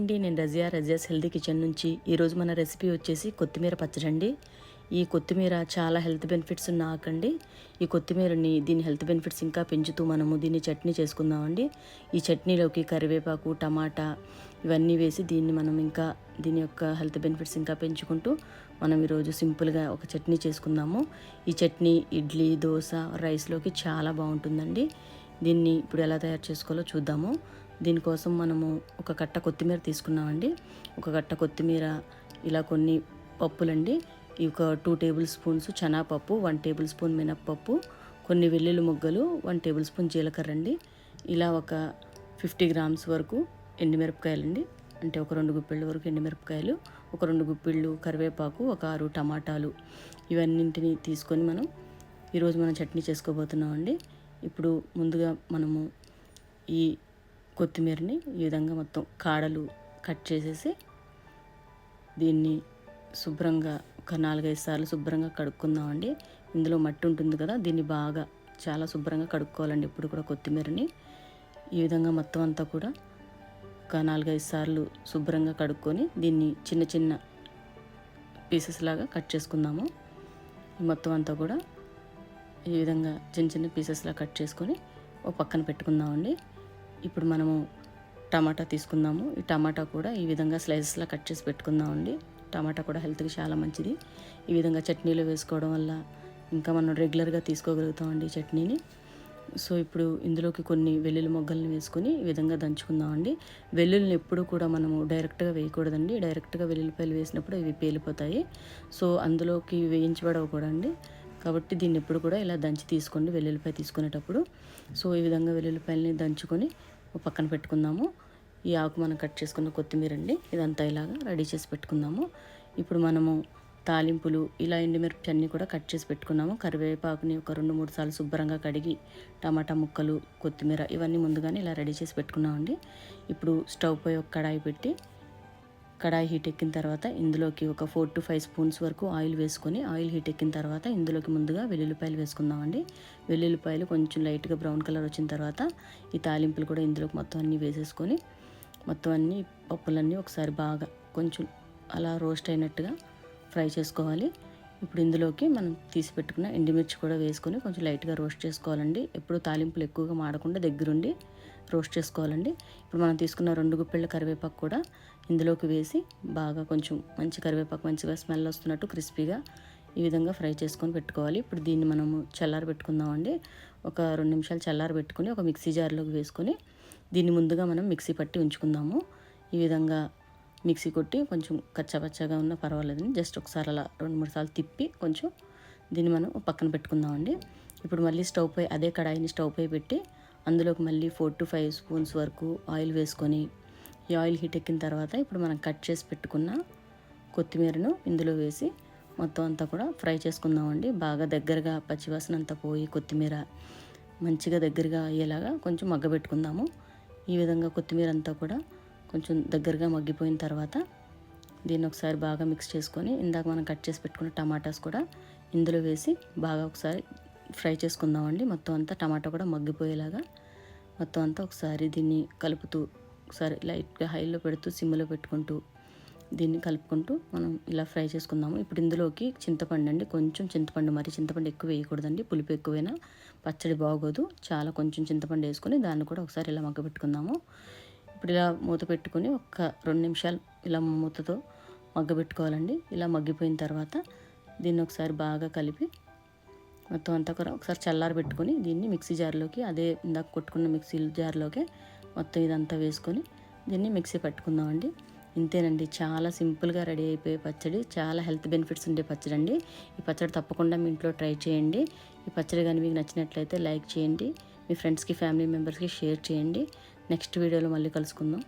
అండి నేను Razia Razia's healthy kitchen నుంచి ఈరోజు మన రెసిపీ వచ్చేసి కొత్తిమీర పచ్చడి అండి ఈ కొత్తిమీర చాలా హెల్త్ బెనిఫిట్స్ ఉన్న ఆకండి. ఈ కొత్తిమీరని దీని హెల్త్ బెనిఫిట్స్ ఇంకా పెంచుతూ మనము దీన్ని చట్నీ చేసుకుందామండి. ఈ చట్నీలోకి కరివేపాకు టమాటా ఇవన్నీ వేసి దీన్ని మనం ఇంకా దీని యొక్క హెల్త్ బెనిఫిట్స్ ఇంకా పెంచుకుంటూ మనం ఈరోజు సింపుల్గా ఒక చట్నీ చేసుకుందాము. ఈ చట్నీ ఇడ్లీ దోశ రైస్లోకి చాలా బాగుంటుందండి. దీన్ని ఇప్పుడు ఎలా తయారు చేసుకోవాలో చూద్దాము. దీనికోసం మనము ఒక కట్ట కొత్తిమీర తీసుకున్నామండి. ఒక కట్ట కొత్తిమీర ఇలా కొన్ని పప్పులండి. ఈ ఒక టూ టేబుల్ స్పూన్స్ శనగపప్పు వన్ టేబుల్ స్పూన్ మినప్పప్పు కొన్ని వెల్లుల్లి ముగ్గలు వన్ టేబుల్ స్పూన్ జీలకర్ర అండి ఇలా ఒక ఫిఫ్టీ గ్రామ్స్ వరకు ఎండుమిరపకాయలండి. అంటే ఒక రెండు గుప్పిళ్ళ వరకు ఎండుమిరపకాయలు ఒక రెండు గుప్పిళ్ళు కరివేపాకు ఒక ఆరు టమాటాలు. ఇవన్నింటిని తీసుకొని మనం ఈరోజు మనం చట్నీ చేసుకోబోతున్నామండి. ఇప్పుడు ముందుగా మనము ఈ కొత్తిమీరని ఈ విధంగా మొత్తం కాడలు కట్ చేసేసి దీన్ని శుభ్రంగా ఒక నాలుగైదు సార్లు శుభ్రంగా కడుక్కుందామండి. ఇందులో మట్టి ఉంటుంది కదా దీన్ని బాగా చాలా శుభ్రంగా కడుక్కోవాలండి ఇప్పుడు కూడా కొత్తిమీరని. ఈ విధంగా మొత్తం అంతా కూడా ఒక నాలుగైదు సార్లు శుభ్రంగా కడుక్కొని దీన్ని చిన్న చిన్న పీసెస్ లాగా కట్ చేసుకుందాము. మొత్తం అంతా కూడా ఈ విధంగా చిన్న చిన్న పీసెస్లా కట్ చేసుకొని ఒక పక్కన పెట్టుకుందామండి. ఇప్పుడు మనము టమాటా తీసుకుందాము. ఈ టమాటా కూడా ఈ విధంగా స్లైసెస్లా కట్ చేసి పెట్టుకుందామండి. టమాటా కూడా హెల్త్కి చాలా మంచిది. ఈ విధంగా చట్నీలో వేసుకోవడం వల్ల ఇంకా మనం రెగ్యులర్గా తీసుకోగలుగుతామండి ఈ చట్నీని. సో ఇప్పుడు ఇందులోకి కొన్ని వెల్లుల్లి మొగ్గల్ని వేసుకొని ఈ విధంగా దంచుకుందామండి. వెల్లుల్లిని ఎప్పుడు కూడా మనము డైరెక్ట్గా వేయకూడదండి. డైరెక్ట్గా వెల్లుల్లిపాయలు వేసినప్పుడు ఇవి పేలిపోతాయి. సో అందులోకి వేయించబడవు కూడా అండి. కాబట్టి దీన్ని ఎప్పుడు కూడా ఇలా దంచి తీసుకోండి. వెల్లుల్లిపాయ తీసుకునేటప్పుడు. సో ఈ విధంగా వెల్లుల్లిపాయలని దంచుకొని పక్కన పెట్టుకుందాము. ఈ ఆకు మనం కట్ చేసుకున్న కొత్తిమీర అండి ఇదంతా ఇలాగా రెడీ చేసి పెట్టుకుందాము. ఇప్పుడు మనము తాలింపులు ఇలా ఎండుమిరపి అన్నీ కూడా కట్ చేసి పెట్టుకున్నాము. కరివేపాకుని ఒక రెండు మూడు సార్లు శుభ్రంగా కడిగి టమాటా ముక్కలు కొత్తిమీర ఇవన్నీ ముందుగానే ఇలా రెడీ చేసి పెట్టుకున్నామండి. ఇప్పుడు స్టవ్ పై ఒక కడాయి పెట్టి కడాయి హీట్ ఎక్కిన తర్వాత ఇందులోకి ఒక ఫోర్ టు ఫైవ్ స్పూన్స్ వరకు ఆయిల్ వేసుకొని ఆయిల్ హీట్ ఎక్కిన తర్వాత ఇందులోకి ముందుగా వెల్లుల్లిపాయలు వేసుకుందామండి. వెల్లుల్లిపాయలు కొంచెం లైట్గా బ్రౌన్ కలర్ వచ్చిన తర్వాత ఈ తాలింపులు కూడా ఇందులోకి మొత్తం అన్నీ వేసేసుకొని మొత్తం అన్ని పప్పులన్నీ ఒకసారి బాగా కొంచెం అలా రోస్ట్ అయినట్టుగా ఫ్రై చేసుకోవాలి. ఇప్పుడు ఇందులోకి మనం తీసి పెట్టుకున్న ఎండుమిర్చి కూడా వేసుకొని కొంచెం లైట్గా రోస్ట్ చేసుకోవాలండి. ఎప్పుడు తాలింపులు ఎక్కువగా మాడకుండా దగ్గరుండి రోస్ట్ చేసుకోవాలండి. ఇప్పుడు మనం తీసుకున్న రెండు గుప్పిళ్ళ కరివేపాకు కూడా ఇందులోకి వేసి బాగా కొంచెం మంచి కరివేపాకు మంచిగా స్మెల్ వస్తున్నట్టు క్రిస్పీగా ఈ విధంగా ఫ్రై చేసుకొని పెట్టుకోవాలి. ఇప్పుడు దీన్ని మనము చల్లారి పెట్టుకుందామండి. ఒక రెండు నిమిషాలు చల్లారి పెట్టుకుని ఒక మిక్సీ జార్లోకి వేసుకొని దీన్ని ముందుగా మనం మిక్సీ పట్టి ఉంచుకుందాము. ఈ విధంగా మిక్సీ కొట్టి కొంచెం కచ్చపచ్చగా ఉన్న పర్వాలేదని జస్ట్ ఒకసారి అలా రెండు మూడు సార్లు తిప్పి కొంచెం దీన్ని మనం పక్కన పెట్టుకుందామండి. ఇప్పుడు మళ్ళీ స్టవ్ పై అదే కడాయిని స్టవ్ పై పెట్టి అందులోకి మళ్ళీ ఫోర్ టు ఫైవ్ స్పూన్స్ వరకు ఆయిల్ వేసుకొని ఈ ఆయిల్ హీట్ ఎక్కిన తర్వాత ఇప్పుడు మనం కట్ చేసి పెట్టుకున్న కొత్తిమీరను ఇందులో వేసి మొత్తం అంతా కూడా ఫ్రై చేసుకుందామండి. బాగా దగ్గరగా పచ్చివాసన అంతా పోయి కొత్తిమీర మంచిగా దగ్గరగా అయ్యేలాగా కొంచెం మగ్గబెట్టుకుందాము. ఈ విధంగా కొత్తిమీర అంతా కూడా కొంచెం దగ్గరగా మగ్గిపోయిన తర్వాత దీన్ని ఒకసారి బాగా మిక్స్ చేసుకొని ఇందాక మనం కట్ చేసి పెట్టుకున్న టమాటాస్ కూడా ఇందులో వేసి బాగా ఒకసారి ఫ్రై చేసుకుందామండి. మొత్తం అంతా టమాటా కూడా మగ్గిపోయేలాగా మొత్తం అంతా ఒకసారి దీన్ని కలుపుతూ ఒకసారి లైట్గా హైలో పెడుతూ సిమ్లో పెట్టుకుంటూ దీన్ని కలుపుకుంటూ మనం ఇలా ఫ్రై చేసుకుందాము. ఇప్పుడు ఇందులోకి చింతపండు అండి. కొంచెం చింతపండు మరి చింతపండు ఎక్కువ వేయకూడదండి. పులుపు ఎక్కువైనా పచ్చడి బాగోదు. చాలా కొంచెం చింతపండు వేసుకొని దాన్ని కూడా ఒకసారి ఇలా మగ్గబెట్టుకుందాము. ఇప్పుడు ఇలా మూత పెట్టుకొని ఒక రెండు నిమిషాలు ఇలా మూతతో మగ్గబెట్టుకోవాలండి. ఇలా మగ్గిపోయిన తర్వాత దీన్ని ఒకసారి బాగా కలిపి మొత్తం అంతా కూడా ఒకసారి చల్లారి పెట్టుకొని దీన్ని మిక్సీ జార్లోకి అదే ఇందాక కొట్టుకున్న మిక్సీ జార్లోకి మొత్తం ఇదంతా వేసుకొని దీన్ని మిక్సీ పట్టుకుందామండి. ఇంతేనండి చాలా సింపుల్గా రెడీ అయిపోయే పచ్చడి చాలా హెల్త్ బెనిఫిట్స్ ఉండే పచ్చడి అండి. ఈ పచ్చడి తప్పకుండా మీ ఇంట్లో ట్రై చేయండి. ఈ పచ్చడి కానీ మీకు నచ్చినట్లయితే లైక్ చేయండి. మీ ఫ్రెండ్స్కి ఫ్యామిలీ మెంబర్స్కి షేర్ చేయండి. నెక్స్ట్ వీడియోలో మళ్ళీ కలుసుకుందాం.